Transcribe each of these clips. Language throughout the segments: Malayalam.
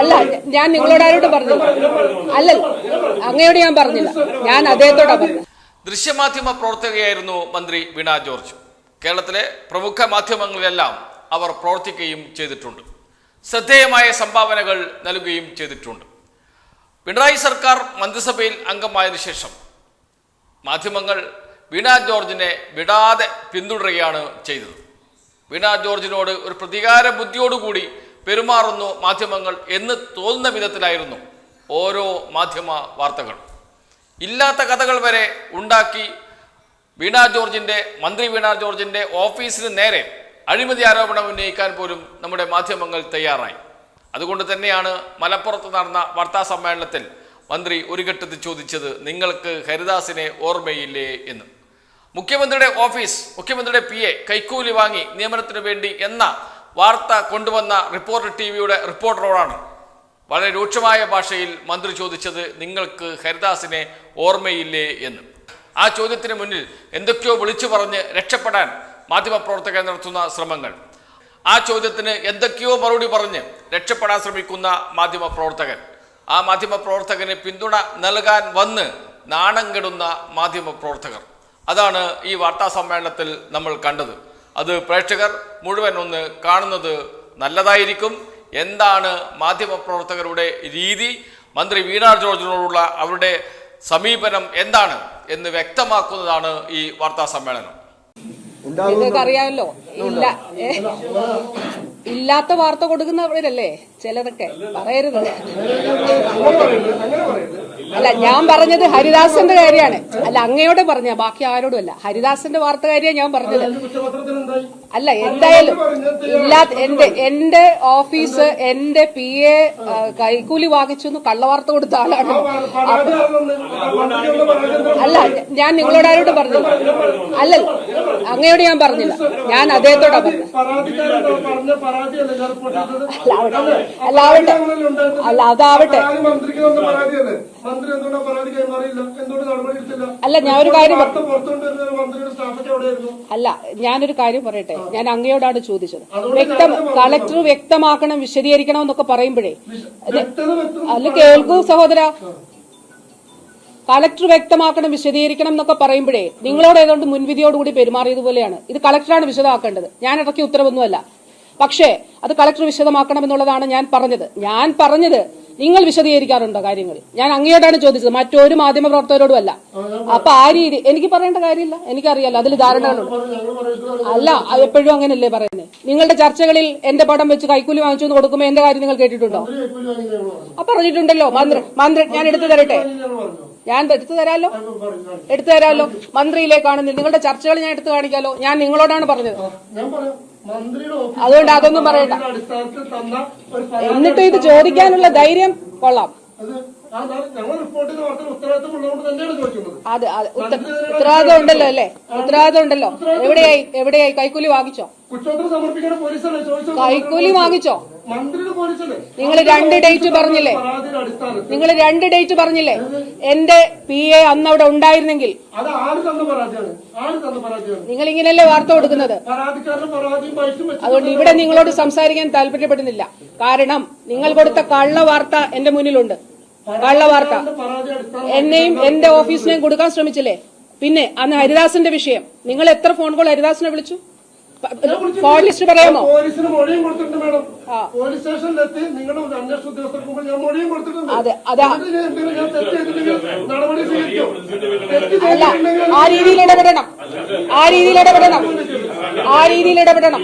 അല്ല ഞാൻ നിങ്ങളോട് ആരോട് പറഞ്ഞു അല്ല അങ്ങയോട് ഞാൻ പറഞ്ഞില്ല. ഞാൻ അദ്ദേഹത്തോടാ പറഞ്ഞു ദൃശ്യമാധ്യമ പ്രവർത്തകയായിരുന്നു മന്ത്രി വീണ ജോർജ്. കേരളത്തിലെ പ്രമുഖ മാധ്യമങ്ങളിലെല്ലാം അവർ പ്രവർത്തിക്കുകയും ചെയ്തിട്ടുണ്ട്. ശ്രദ്ധേയമായ സംഭാവനകൾ നൽകുകയും ചെയ്തിട്ടുണ്ട്. പിണറായി സർക്കാർ മന്ത്രിസഭയിൽ അംഗമായതിനു ശേഷം മാധ്യമങ്ങൾ വീണ ജോർജിനെ വിടാതെ പിന്തുടരുകയാണ് ചെയ്തത്. വീണ ജോർജിനോട് ഒരു പ്രതികാര ബുദ്ധിയോടുകൂടി പെരുമാറുന്നു മാധ്യമങ്ങൾ എന്ന് തോന്നുന്ന വിധത്തിലായിരുന്നു ഓരോ മാധ്യമ വാർത്തകൾ. ഇല്ലാത്ത കഥകൾ വരെ ഉണ്ടാക്കി വീണ ജോർജിന്റെ മന്ത്രി വീണ ജോർജിന്റെ ഓഫീസിന് നേരെ അഴിമതി ആരോപണം ഉന്നയിക്കാൻ പോലും നമ്മുടെ മാധ്യമങ്ങൾ തയ്യാറായി. അതുകൊണ്ട് തന്നെയാണ് മലപ്പുറത്ത് നടന്ന വാർത്താ സമ്മേളനത്തിൽ മന്ത്രി ഒരു ഘട്ടത്തിൽ ചോദിച്ചത് നിങ്ങൾക്ക് ഹരിദാസിനെ ഓർമ്മയില്ലേ എന്ന്. മുഖ്യമന്ത്രിയുടെ ഓഫീസ് മുഖ്യമന്ത്രിയുടെ പി എ കൈക്കൂലി വാങ്ങി നിയമനത്തിനു വേണ്ടി എന്ന വാർത്ത കൊണ്ടുവന്ന റിപ്പോർട്ടർ ടി വിയുടെ റിപ്പോർട്ടറോടാണ്. വളരെ രൂക്ഷമായ ഭാഷയിൽ മന്ത്രി ചോദിച്ചത് നിങ്ങൾക്ക് ഹരിദാസിനെ ഓർമ്മയില്ലേ എന്ന്. ആ ചോദ്യത്തിന് മുന്നിൽ എന്തൊക്കെയോ വിളിച്ചു പറഞ്ഞ് രക്ഷപ്പെടാൻ മാധ്യമപ്രവർത്തകർ നടത്തുന്ന ശ്രമങ്ങൾ. ആ ചോദ്യത്തിന് എന്തൊക്കെയോ മറുപടി പറഞ്ഞ് രക്ഷപ്പെടാൻ ശ്രമിക്കുന്ന മാധ്യമപ്രവർത്തകൻ. ആ മാധ്യമപ്രവർത്തകന് പിന്തുണ നൽകാൻ വന്ന് നാണം കെടുന്ന മാധ്യമപ്രവർത്തകർ. അതാണ് ഈ വാർത്താ സമ്മേളനത്തിൽ നമ്മൾ കണ്ടത്. അത് പ്രേക്ഷകർ മുഴുവൻ ഒന്ന് കാണുന്നത് നല്ലതായിരിക്കും. എന്താണ് മാധ്യമപ്രവർത്തകരുടെ രീതി? മന്ത്രി വീണ ജോർജിനോടുള്ള അവരുടെ സമീപനം എന്താണ് എന്ന് വ്യക്തമാക്കുന്നതാണ് ഈ വാർത്താ സമ്മേളനം. നിങ്ങൾക്ക് അറിയാമല്ലോ ഇല്ല. ഇല്ലാത്ത വാർത്ത കൊടുക്കുന്നവരല്ലേ ചിലതൊക്കെ പറയരുത്. അല്ല ഞാൻ പറഞ്ഞത് ഹരിദാസന്റെ കാര്യമാണ്. അല്ല അങ്ങയോട് പറഞ്ഞ ബാക്കി ആരോടും അല്ല. ഹരിദാസന്റെ വാർത്ത കാര്യമാണ് ഞാൻ പറഞ്ഞത്. അല്ല എന്തായാലും ഇല്ലാത്ത എന്റെ എന്റെ ഓഫീസ് എന്റെ പി എ കൈക്കൂലി വാങ്ങിച്ചു എന്ന് കള്ളവാർത്ത കൊടുത്ത ആളാണ്. അല്ല ഞാൻ നിങ്ങളോട് ആരോടും പറഞ്ഞില്ല അല്ല അങ്ങയോട് ഞാൻ പറഞ്ഞില്ല. ഞാൻ അദ്ദേഹത്തോടാ പറഞ്ഞത്. അല്ല അല്ല ആവട്ടെ. അല്ല അതാവട്ടെ. അല്ല ഞാനൊരു കാര്യം അല്ല ഞാനൊരു കാര്യം പറയട്ടെ. ഞാൻ അങ്ങയോടാണ് ചോദിച്ചത്. വ്യക്തം കളക്ടർ വ്യക്തമാക്കണം വിശദീകരിക്കണം എന്നൊക്കെ പറയുമ്പോഴേ അല്ല കേൾക്കൂ സഹോദര. കളക്ടർ വ്യക്തമാക്കണം വിശദീകരിക്കണം എന്നൊക്കെ പറയുമ്പോഴേ നിങ്ങളോട് ഏതുകൊണ്ട് മുൻവിധിയോടുകൂടി പെരുമാറിയതുപോലെയാണ്. ഇത് കളക്ടറാണ് വിശദമാക്കേണ്ടത്. ഞാൻ ഇടയ്ക്ക് ഉത്തരവൊന്നുമല്ല. പക്ഷേ അത് കളക്ടർ വിശദമാക്കണം എന്നുള്ളതാണ് ഞാൻ പറഞ്ഞത്. ഞാൻ പറഞ്ഞത് നിങ്ങൾ വിശദീകരിക്കാറുണ്ടോ കാര്യങ്ങൾ? ഞാൻ അങ്ങയോടാണ് ചോദിച്ചത്. മറ്റൊരു മാധ്യമ പ്രവർത്തകരോടും അല്ല. അപ്പൊ ആ രീതി എനിക്ക് പറയേണ്ട കാര്യമില്ല. എനിക്കറിയാലോ അതിൽ ധാരണകളുണ്ട്. പറയുന്നത് അല്ല എപ്പോഴും അങ്ങനല്ലേ പറയുന്നത് നിങ്ങളുടെ ചർച്ചകളിൽ എന്റെ പടം വെച്ച് കൈക്കൂലി വാങ്ങിച്ചു എന്ന് കൊടുക്കുമ്പോൾ എന്റെ കാര്യം നിങ്ങൾ കേട്ടിട്ടുണ്ടോ? ആ പറഞ്ഞിട്ടുണ്ടല്ലോ മന്ത്രി മന്ത്രി ഞാൻ എടുത്തു തരട്ടെ. ഞാൻ എടുത്തു കാണിച്ചു. എടുത്തു തരാലോ? മന്ത്രിയിലേക്കാണ് നിങ്ങളുടെ ചർച്ചകൾ ഞാൻ എടുത്തു കാണിക്കാലോ? ഞാൻ നിങ്ങളോടാണ് പറഞ്ഞത്. അതുകൊണ്ട് അതൊന്നും പറയണ്ട. എന്നിട്ടും ഇത് ചോദിക്കാനുള്ള ധൈര്യം കൊള്ളാം. അത് ഉത്തരവാദിത്വം ഉണ്ടല്ലോ അല്ലേ? ഉത്തരവാദിത്വം ഉണ്ടല്ലോ എവിടെയായി? എവിടെയായി? കൈക്കൂലി വാങ്ങിച്ചോ? കൈക്കൂലി വാങ്ങിച്ചോ? നിങ്ങൾ രണ്ട് ഡേറ്റ് പറഞ്ഞില്ലേ? നിങ്ങൾ രണ്ട് ഡേറ്റ് പറഞ്ഞില്ലേ? എന്റെ പി എ അന്ന് അവിടെ ഉണ്ടായിരുന്നെങ്കിൽ നിങ്ങൾ ഇങ്ങനെയല്ലേ വാർത്ത കൊടുക്കുന്നത്? അതുകൊണ്ട് ഇവിടെ നിങ്ങളോട് സംസാരിക്കാൻ താല്പര്യപ്പെടുന്നില്ല. കാരണം നിങ്ങൾ കൊടുത്ത കള്ള വാർത്ത എന്റെ മുന്നിലുണ്ട്. കള്ള വാർത്ത. എന്നെയും എന്റെ ഓഫീസിനെയും കൊടുക്കാൻ ശ്രമിച്ചില്ലേ? പിന്നെ അന്ന് ഹരിദാസിന്റെ വിഷയം. നിങ്ങൾ എത്ര ഫോൺ കോൾ ഹരിദാസിനെ വിളിച്ചു? പറയാമോ? പോലീസിന് മൊഴിയും കൊടുത്തിട്ടുണ്ട് മാഡം. പോലീസ് സ്റ്റേഷനിലെത്തി നിങ്ങളുടെ അന്വേഷണ ഉദ്യോഗസ്ഥർക്ക് മുമ്പ് ഞാൻ മൊഴിയും കൊടുത്തിട്ടുണ്ട്. അതെ, നടപടി സ്വീകരിക്കും. ആ രീതിയിൽ ഇടപെടണം. ആ രീതിയിൽ ഇടപെടണം. ആ രീതിയിൽ ഇടപെടണം.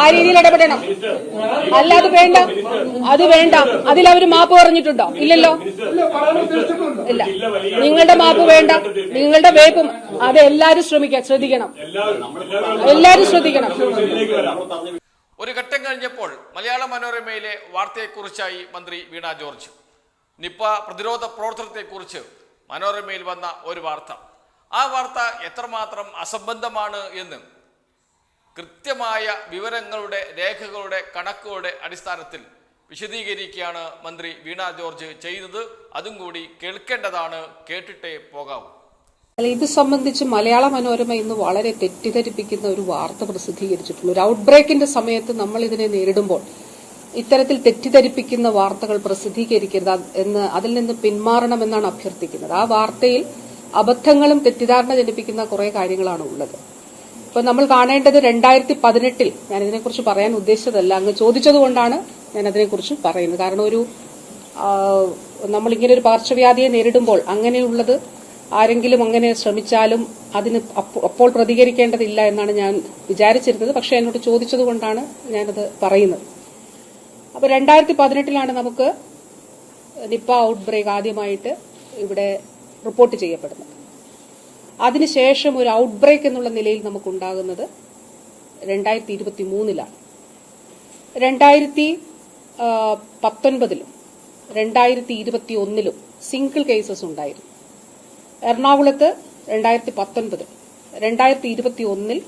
ആ രീതിയിൽ ഇടപെടണം. അല്ല അത് വേണ്ട. അത് വേണ്ട. അതിൽ അവർ മാപ്പ് പറഞ്ഞിട്ടുണ്ടോ? ഇല്ലല്ലോ. ഇല്ല ഇല്ല. നിങ്ങളുടെ മാപ്പ് വേണ്ട. നിങ്ങളുടെ വേപ്പും അത് എല്ലാരും ശ്രമിക്കാം ശ്രദ്ധിക്കണം. എല്ലാരും ശ്രദ്ധിക്കണം. ഒരു ഘട്ടം കഴിഞ്ഞപ്പോൾ മലയാള മനോരമയിലെ വാർത്തയെക്കുറിച്ചായി മന്ത്രി വീണ ജോർജ്. നിപ്പ പ്രതിരോധ പ്രവർത്തനത്തെക്കുറിച്ച് മനോരമയിൽ വന്ന ഒരു വാർത്ത. ആ വാർത്ത എത്രമാത്രം അസംബന്ധമാണ് എന്ന് കൃത്യമായ വിവരങ്ങളുടെ രേഖകളുടെ കണക്കുകളുടെ അടിസ്ഥാനത്തിൽ വിശദീകരിക്കുകയാണ് മന്ത്രി വീണ ജോർജ് ചെയ്തത് അതും കൂടി കേൾക്കേണ്ടതാണ്. കേട്ടിട്ടേ പോകാവൂ. അല്ല ഇത് സംബന്ധിച്ച് മലയാള മനോരമ ഇന്ന് വളരെ തെറ്റിദ്ധരിപ്പിക്കുന്ന ഒരു വാർത്ത പ്രസിദ്ധീകരിച്ചിട്ടുണ്ട്. ഒരു ഔട്ട്ബ്രേക്കിന്റെ സമയത്ത് നമ്മൾ ഇതിനെ നേരിടുമ്പോൾ ഇത്തരത്തിൽ തെറ്റിദ്ധരിപ്പിക്കുന്ന വാർത്തകൾ പ്രസിദ്ധീകരിക്കരുത് എന്ന് അതിൽ നിന്ന് പിന്മാറണമെന്നാണ് അഭ്യർത്ഥിക്കുന്നത്. ആ വാർത്തയിൽ അബദ്ധങ്ങളും തെറ്റിദ്ധാരണ ജനിപ്പിക്കുന്ന കുറെ കാര്യങ്ങളാണ് ഉള്ളത്. ഇപ്പൊ നമ്മൾ കാണേണ്ടത് രണ്ടായിരത്തി പതിനെട്ടിൽ ഞാൻ ഇതിനെക്കുറിച്ച് പറയാൻ ഉദ്ദേശിച്ചതല്ല. അങ്ങ് ചോദിച്ചതുകൊണ്ടാണ് ഞാൻ അതിനെക്കുറിച്ച് പറയുന്നത്. കാരണം ഒരു നമ്മളിങ്ങനെ ഒരു പകർച്ചവ്യാധിയെ നേരിടുമ്പോൾ അങ്ങനെയുള്ളത് ആരെങ്കിലും അങ്ങനെ ശ്രമിച്ചാലും അതിന് അപ്പോൾ പ്രതികരിക്കേണ്ടതില്ല എന്നാണ് ഞാൻ വിചാരിച്ചിരുന്നത്. പക്ഷേ എന്നോട് ചോദിച്ചതുകൊണ്ടാണ് ഞാനത് പറയുന്നത്. അപ്പോൾ രണ്ടായിരത്തി പതിനെട്ടിലാണ് നമുക്ക് നിപ്പ ഔട്ട് ബ്രേക്ക് ആദ്യമായിട്ട് ഇവിടെ റിപ്പോർട്ട് ചെയ്യപ്പെടുന്നത്. അതിനുശേഷം ഒരു ഔട്ട് ബ്രേക്ക് എന്നുള്ള നിലയിൽ നമുക്കുണ്ടാകുന്നത് രണ്ടായിരത്തി ഇരുപത്തി മൂന്നിലാണ് രണ്ടായിരത്തി പത്തൊൻപതിലും രണ്ടായിരത്തി ഇരുപത്തി ഒന്നിലും സിംഗിൾ കേസസ് ഉണ്ടായിരുന്നു. എറണാകുളത്ത് രണ്ടായിരത്തി പത്തൊൻപത് രണ്ടായിരത്തി ഇരുപത്തി ഒന്നിൽ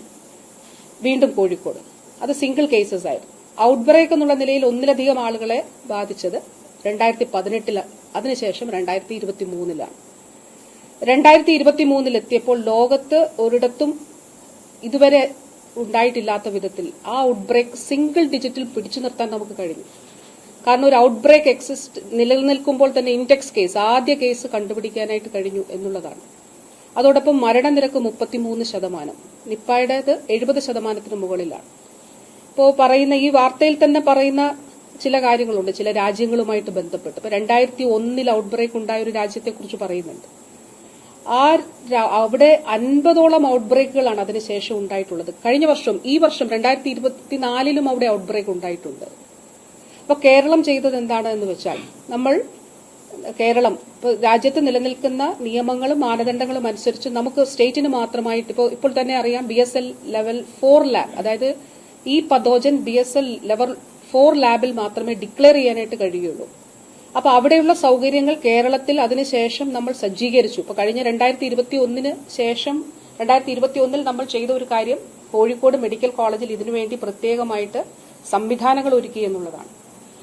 വീണ്ടും കോഴിക്കോട്. അത് സിംഗിൾ കേസസ് ആയിരുന്നു. ഔട്ട് ബ്രേക്ക് എന്നുള്ള നിലയിൽ ഒന്നിലധികം ആളുകളെ ബാധിച്ചത് രണ്ടായിരത്തി പതിനെട്ടിൽ അതിനുശേഷം രണ്ടായിരത്തി ഇരുപത്തി മൂന്നിലാണ് രണ്ടായിരത്തി ഇരുപത്തി മൂന്നിൽ എത്തിയപ്പോൾ ലോകത്ത് ഒരിടത്തും ഇതുവരെ ഉണ്ടായിട്ടില്ലാത്ത വിധത്തിൽ ആ ഔട്ട് ബ്രേക്ക് സിംഗിൾ ഡിജിറ്റിൽ പിടിച്ചു നിർത്താൻ നമുക്ക് കഴിഞ്ഞു. കാരണം ഒരു ഔട്ട് ബ്രേക്ക് എക്സിസ്റ്റ് നിലനിൽക്കുമ്പോൾ തന്നെ ഇൻഡെക്സ് കേസ് ആദ്യ കേസ് കണ്ടുപിടിക്കാനായിട്ട് കഴിഞ്ഞു എന്നുള്ളതാണ്. അതോടൊപ്പം മരണനിരക്ക് മുപ്പത്തിമൂന്ന് ശതമാനം. നിപ്പായുടേത് എഴുപത് ശതമാനത്തിന് മുകളിലാണ്. ഇപ്പോൾ പറയുന്ന ഈ വാർത്തയിൽ തന്നെ പറയുന്ന ചില കാര്യങ്ങളുണ്ട് ചില രാജ്യങ്ങളുമായിട്ട് ബന്ധപ്പെട്ട്. ഇപ്പൊ രണ്ടായിരത്തി ഒന്നിൽ ഔട്ട് ബ്രേക്ക് ഉണ്ടായ ഒരു രാജ്യത്തെക്കുറിച്ച് പറയുന്നുണ്ട്. ആ അവിടെ അൻപതോളം ഔട്ട് ബ്രേക്കുകളാണ് അതിനുശേഷം ഉണ്ടായിട്ടുള്ളത്. കഴിഞ്ഞ വർഷം ഈ വർഷം രണ്ടായിരത്തി ഇരുപത്തിനാലിലും അവിടെ ഔട്ട് ബ്രേക്ക് ഉണ്ടായിട്ടുണ്ട്. അപ്പൊ കേരളം ചെയ്തത് എന്താണ് എന്ന് വെച്ചാൽ നമ്മൾ കേരളം ഇപ്പൊ രാജ്യത്ത് നിലനിൽക്കുന്ന നിയമങ്ങളും മാനദണ്ഡങ്ങളും അനുസരിച്ച് നമുക്ക് സ്റ്റേറ്റിന് മാത്രമായിട്ട് ഇപ്പോൾ ഇപ്പോൾ തന്നെ അറിയാം B S L level four lab അതായത് ഈ pathogen B S L level four ലാബിൽ മാത്രമേ ഡിക്ലെയർ ചെയ്യാനായിട്ട് കഴിയുള്ളൂ. അപ്പൊ അവിടെയുള്ള സൗകര്യങ്ങൾ കേരളത്തിൽ അതിനുശേഷം നമ്മൾ സജ്ജീകരിച്ചു. ഇപ്പൊ കഴിഞ്ഞ രണ്ടായിരത്തി ഇരുപത്തി ഒന്നിന് ശേഷം രണ്ടായിരത്തി ഇരുപത്തി ഒന്നിൽ നമ്മൾ ചെയ്ത ഒരു കാര്യം കോഴിക്കോട് മെഡിക്കൽ കോളേജിൽ ഇതിനുവേണ്ടി പ്രത്യേകമായിട്ട് സംവിധാനങ്ങൾ ഒരുക്കി എന്നുള്ളതാണ്.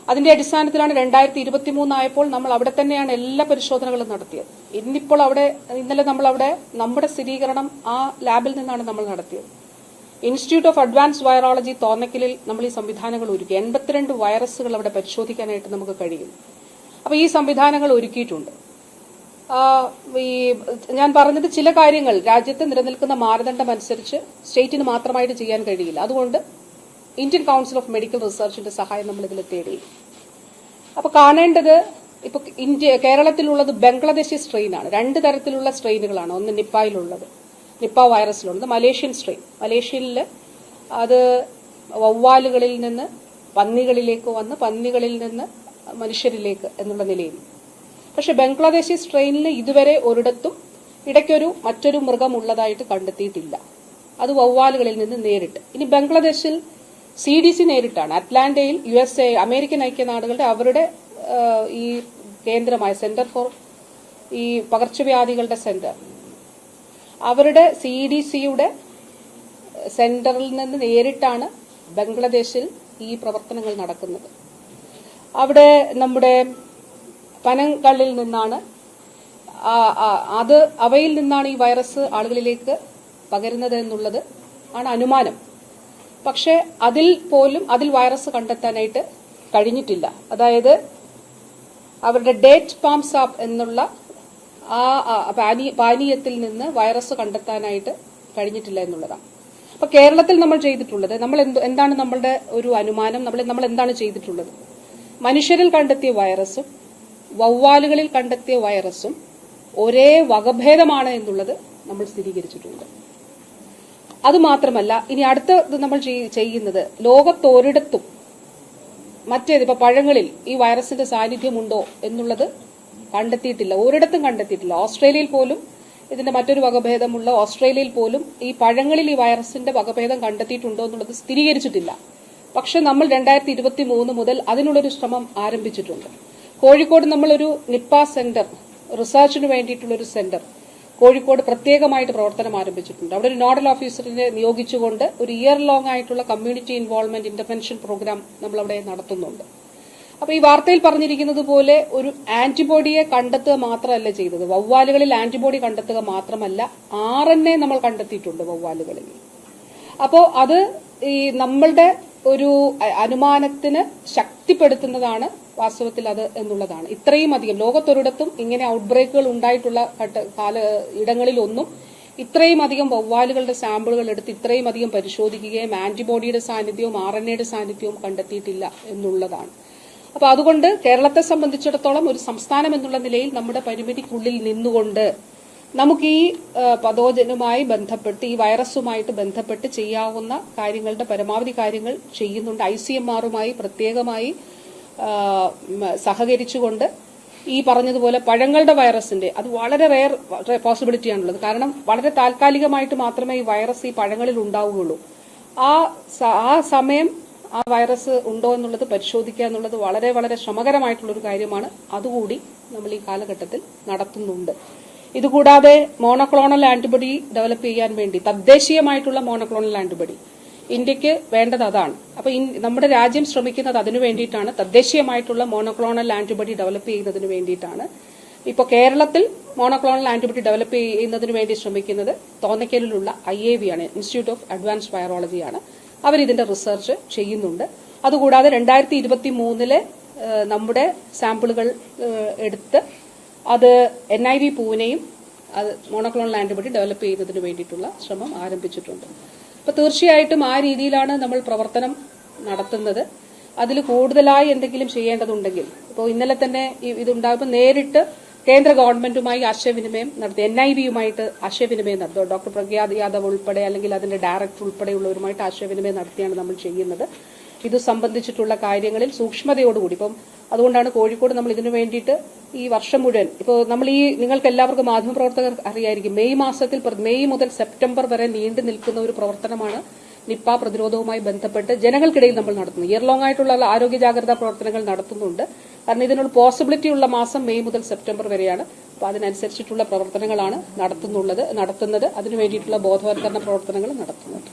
അതിന്റെ അടിസ്ഥാനത്തിലാണ് രണ്ടായിരത്തി ഇരുപത്തി മൂന്നായപ്പോൾ നമ്മൾ അവിടെ തന്നെയാണ് എല്ലാ പരിശോധനകളും നടത്തിയത്. ഇന്നിപ്പോൾ അവിടെ ഇന്നലെ നമ്മൾ അവിടെ നമ്മുടെ സ്ഥിരീകരണം ആ ലാബിൽ നിന്നാണ് നമ്മൾ നടത്തിയത്. ഇൻസ്റ്റിറ്റ്യൂട്ട് ഓഫ് അഡ്വാൻസ് വൈറോളജി തോന്നക്കലിൽ നമ്മൾ ഈ സംവിധാനങ്ങൾ ഒരുക്കി. എൺപത്തിരണ്ട് വൈറസുകൾ അവിടെ പരിശോധിക്കാനായിട്ട് നമുക്ക് കഴിയും അപ്പൊ ഈ സംവിധാനങ്ങൾ ഒരുക്കിയിട്ടുണ്ട്. ഈ ഞാൻ പറഞ്ഞത് ചില കാര്യങ്ങൾ. രാജ്യത്ത് നിലനിൽക്കുന്ന മാനദണ്ഡം അനുസരിച്ച് സ്റ്റേറ്റിന് മാത്രമായിട്ട് ചെയ്യാൻ കഴിയില്ല. അതുകൊണ്ട് ഇന്ത്യൻ കൌൺസിൽ ഓഫ് മെഡിക്കൽ റിസർച്ചിന്റെ സഹായം നമ്മൾ ഇതിൽ തേടി. അപ്പൊ കാണേണ്ടത് ഇപ്പൊ ഇന്ത്യ കേരളത്തിലുള്ളത് ബംഗ്ലാദേശി സ്ട്രെയിനാണ് രണ്ട് തരത്തിലുള്ള സ്ട്രെയിനുകളാണ് ഒന്ന് നിപ്പായിലുള്ളത് നിപ്പ വൈറസിലുള്ളത് മലേഷ്യൻ സ്ട്രെയിൻ മലേഷ്യയിൽ അത് വവ്വാലുകളിൽ നിന്ന് പന്നികളിലേക്ക് വന്ന് പന്നികളിൽ നിന്ന് മനുഷ്യരിലേക്ക് എന്നുള്ള നിലയിൽ. പക്ഷെ ബംഗ്ലാദേശി സ്ട്രെയിനിൽ ഇതുവരെ ഒരിടത്തും ഇടയ്ക്കൊരു മറ്റൊരു മൃഗമുള്ളതായിട്ട് കണ്ടെത്തിയിട്ടില്ല. അത് വവ്വാലുകളിൽ നിന്ന് നേരിട്ട്. ഇനി ബംഗ്ലാദേശിൽ സി ഡി സി നേരിട്ടാണ്. അറ്റ്ലാന്റയിൽ യു എസ് എ അമേരിക്കൻ ഐക്യനാടുകളുടെ അവരുടെ ഈ കേന്ദ്രമായ സെന്റർ ഫോർ ഈ പകർച്ചവ്യാധികളുടെ സെന്റർ. അവരുടെ സി ഡി സിയുടെ സെന്ററിൽ നിന്ന് നേരിട്ടാണ് ബംഗ്ലാദേശിൽ ഈ പ്രവർത്തനങ്ങൾ നടക്കുന്നത്. അവിടെ നമ്മുടെ പനങ്കള്ളിൽ നിന്നാണ് അത് അവയിൽ നിന്നാണ് ഈ വൈറസ് ആളുകളിലേക്ക് പകരുന്നത് എന്നുള്ളത് ആണ് അനുമാനം. പക്ഷെ അതിൽ പോലും അതിൽ വൈറസ് കണ്ടെത്താനായിട്ട് കഴിഞ്ഞിട്ടില്ല. അതായത് അവരുടെ ഡേറ്റ് പാംസ് ആപ്പ് എന്നുള്ള ആ പാനീയത്തിൽ നിന്ന് വൈറസ് കണ്ടെത്താനായിട്ട് കഴിഞ്ഞിട്ടില്ല എന്നുള്ളതാണ്. അപ്പൊ കേരളത്തിൽ നമ്മൾ ചെയ്തിട്ടുള്ളത് നമ്മൾ എന്താണ് നമ്മളുടെ ഒരു അനുമാനം നമ്മൾ നമ്മൾ എന്താണ് ചെയ്തിട്ടുള്ളത്? മനുഷ്യരിൽ കണ്ടെത്തിയ വൈറസും വവ്വാലുകളിൽ കണ്ടെത്തിയ വൈറസും ഒരേ വകഭേദമാണ് എന്നുള്ളത് നമ്മൾ സ്ഥിരീകരിച്ചിട്ടുണ്ട്. അതുമാത്രമല്ല ഇനി അടുത്തത് നമ്മൾ ചെയ്യുന്നത് ലോകത്തൊരിടത്തും മറ്റേത് ഇപ്പൊ പഴങ്ങളിൽ ഈ വൈറസിന്റെ സാന്നിധ്യമുണ്ടോ എന്നുള്ളത് കണ്ടെത്തിയിട്ടില്ല. ഒരിടത്തും കണ്ടെത്തിയിട്ടില്ല. ഓസ്ട്രേലിയയിൽ പോലും ഇതിന്റെ മറ്റൊരു വകഭേദമുള്ള ഓസ്ട്രേലിയയിൽ പോലും ഈ പഴങ്ങളിൽ ഈ വൈറസിന്റെ വകഭേദം കണ്ടെത്തിയിട്ടുണ്ടോ എന്നുള്ളത് സ്ഥിരീകരിച്ചിട്ടില്ല. പക്ഷെ നമ്മൾ രണ്ടായിരത്തി ഇരുപത്തി മൂന്ന് മുതൽ അതിനുള്ളൊരു ശ്രമം ആരംഭിച്ചിട്ടുണ്ട്. കോഴിക്കോട് നമ്മളൊരു നിപ്പ സെന്റർ റിസർച്ചിന് വേണ്ടിയിട്ടുള്ളൊരു സെന്റർ. കോഴിക്കോട് പ്രത്യേകമായിട്ട് പ്രവർത്തനം ആരംഭിച്ചിട്ടുണ്ട്. അവിടെ ഒരു നോഡൽ ഓഫീസറിനെ നിയോഗിച്ചുകൊണ്ട് ഒരു ഇയർ ലോങ് ആയിട്ടുള്ള കമ്മ്യൂണിറ്റി ഇൻവോൾവ്മെന്റ് ഇന്റർവെൻഷൻ പ്രോഗ്രാം നമ്മൾ അവിടെ നടത്തുന്നുണ്ട്. അപ്പൊ ഈ വാർത്തയിൽ പറഞ്ഞിരിക്കുന്നത് പോലെ ഒരു ആന്റിബോഡിയെ കണ്ടെത്തുക മാത്രമല്ല ചെയ്തത്. വവ്വാലുകളിൽ ആന്റിബോഡി കണ്ടെത്തുക മാത്രമല്ല ആർ എൻ എ നമ്മൾ കണ്ടെത്തിയിട്ടുണ്ട് വവ്വാലുകളിൽ. അപ്പോ അത് ഈ നമ്മളുടെ ഒരു അനുമാനത്തിന് ശക്തിപ്പെടുത്തുന്നതാണ് വാസ്തവത്തിൽ അത് എന്നുള്ളതാണ്. ഇത്രയും അധികം ലോകത്തൊരിടത്തും ഇങ്ങനെ ഔട്ട്ബ്രേക്കുകൾ ഉണ്ടായിട്ടുള്ള കാല ഇടങ്ങളിലൊന്നും ഇത്രയും അധികം വവ്വാലുകളുടെ സാമ്പിളുകൾ എടുത്ത് ഇത്രയും അധികം പരിശോധിക്കുകയും ആന്റിബോഡിയുടെ സാന്നിധ്യവും ആർ എൻ എയുടെ സാന്നിധ്യവും കണ്ടെത്തിയിട്ടില്ല എന്നുള്ളതാണ്. അപ്പൊ അതുകൊണ്ട് കേരളത്തെ സംബന്ധിച്ചിടത്തോളം ഒരു സംസ്ഥാനം എന്നുള്ള നിലയിൽ നമ്മുടെ പരിമിതിക്കുള്ളിൽ നിന്നുകൊണ്ട് നമുക്ക് ഈ പതോജനുമായി ബന്ധപ്പെട്ട് ഈ വൈറസുമായിട്ട് ബന്ധപ്പെട്ട് ചെയ്യാവുന്ന കാര്യങ്ങളുടെ പരമാവധി കാര്യങ്ങൾ ചെയ്യുന്നുണ്ട്. ഐ സി എം ആറുമായി പ്രത്യേകമായി സഹകരിച്ചുകൊണ്ട് ഈ പറഞ്ഞതുപോലെ പഴങ്ങളുടെ വൈറസിന്റെ അത് വളരെ റെയർ പോസിബിലിറ്റി ആണുള്ളത് കാരണം വളരെ താൽക്കാലികമായിട്ട് മാത്രമേ ഈ വൈറസ് ഈ പഴങ്ങളിൽ ഉണ്ടാവുകയുള്ളൂ. ആ ആ സമയം ആ വൈറസ് ഉണ്ടോ എന്നുള്ളത് പരിശോധിക്കുക എന്നുള്ളത് വളരെ വളരെ ശ്രമകരമായിട്ടുള്ള ഒരു കാര്യമാണ്. അതുകൂടി നമ്മൾ ഈ കാലഘട്ടത്തിൽ നടത്തുന്നുണ്ട്. ഇതുകൂടാതെ മോണോക്ലോണൽ ആന്റിബോഡി ഡെവലപ്പ് ചെയ്യാൻ വേണ്ടി തദ്ദേശീയമായിട്ടുള്ള മോണോക്ലോണൽ ആന്റിബോഡി ഇന്ത്യയ്ക്ക് വേണ്ടത് അതാണ്. അപ്പൊ നമ്മുടെ രാജ്യം ശ്രമിക്കുന്നത് അതിനു വേണ്ടിയിട്ടാണ്. തദ്ദേശീയമായിട്ടുള്ള മോണോക്ലോണൽ ആന്റിബോഡി ഡെവലപ്പ് ചെയ്യുന്നതിന് വേണ്ടിയിട്ടാണ്. ഇപ്പോൾ കേരളത്തിൽ മോണോക്ലോണൽ ആന്റിബോഡി ഡെവലപ്പ് ചെയ്യുന്നതിന് വേണ്ടി ശ്രമിക്കുന്നത് തോന്നയ്ക്കലിലുള്ള ഐ എ വി ആണ്. ഇൻസ്റ്റിറ്റ്യൂട്ട് ഓഫ് അഡ്വാൻസ് വൈറോളജിയാണ് അവർ ഇതിന്റെ റിസർച്ച് ചെയ്യുന്നുണ്ട്. അതുകൂടാതെ രണ്ടായിരത്തി ഇരുപത്തി മൂന്നിലെ നമ്മുടെ സാമ്പിളുകൾ എടുത്ത് അത് എൻ ഐ വി പൂനെയും അത് മോണോക്ലോണൽ ആന്റിബോഡി ഡെവലപ്പ് ചെയ്യുന്നതിന് വേണ്ടിയിട്ടുള്ള ശ്രമം ആരംഭിച്ചിട്ടുണ്ട്. അപ്പൊ തീർച്ചയായിട്ടും ആ രീതിയിലാണ് നമ്മൾ പ്രവർത്തനം നടത്തുന്നത്. അതിൽ കൂടുതലായി എന്തെങ്കിലും ചെയ്യേണ്ടതുണ്ടെങ്കിൽ ഇപ്പോൾ ഇന്നലെ തന്നെ ഇതുണ്ടാകുമ്പോൾ നേരിട്ട് കേന്ദ്ര ഗവൺമെന്റുമായി ആശയവിനിമയം നടത്തി എൻ ഐ ബിയുമായിട്ട് ആശയവിനിമയം നടത്തുക ഡോക്ടർ പ്രഗ്യാദ് യാദവ് ഉൾപ്പെടെ അല്ലെങ്കിൽ അതിന്റെ ഡയറക്ടർ ഉൾപ്പെടെയുള്ളവരുമായിട്ട് ആശയവിനിമയം നടത്തിയാണ് നമ്മൾ ചെയ്യുന്നത്. ഇത് സംബന്ധിച്ചിട്ടുള്ള കാര്യങ്ങളിൽ സൂക്ഷ്മതയോടുകൂടി ഇപ്പം അതുകൊണ്ടാണ് കോഴിക്കോട് നമ്മൾ ഇതിനു വേണ്ടിയിട്ട് ഈ വർഷം മുഴുവൻ. ഇപ്പോൾ നമ്മൾ ഈ നിങ്ങൾക്ക് എല്ലാവർക്കും മാധ്യമപ്രവർത്തകർ അറിയായിരിക്കും. മെയ് മാസത്തിൽ മെയ് മുതൽ സെപ്റ്റംബർ വരെ നീണ്ടു നിൽക്കുന്ന ഒരു പ്രവർത്തനമാണ് നിപ്പ പ്രതിരോധവുമായി ബന്ധപ്പെട്ട് ജനങ്ങൾക്കിടയിൽ നമ്മൾ നടത്തുന്നു ഇയർ ലോങ് ആയിട്ടുള്ള ആരോഗ്യ ജാഗ്രതാ പ്രവർത്തനങ്ങൾ നടത്തുന്നുണ്ട്. കാരണം ഇതിനൊരു പോസിബിലിറ്റി ഉള്ള മാസം മെയ് മുതൽ സെപ്റ്റംബർ വരെയാണ്. അപ്പോൾ അതിനനുസരിച്ചിട്ടുള്ള പ്രവർത്തനങ്ങളാണ് നടത്തുന്നുള്ളത് നടത്തുന്നത്. അതിനു വേണ്ടിയിട്ടുള്ള ബോധവൽക്കരണ പ്രവർത്തനങ്ങൾ നടത്തുന്നുണ്ട്.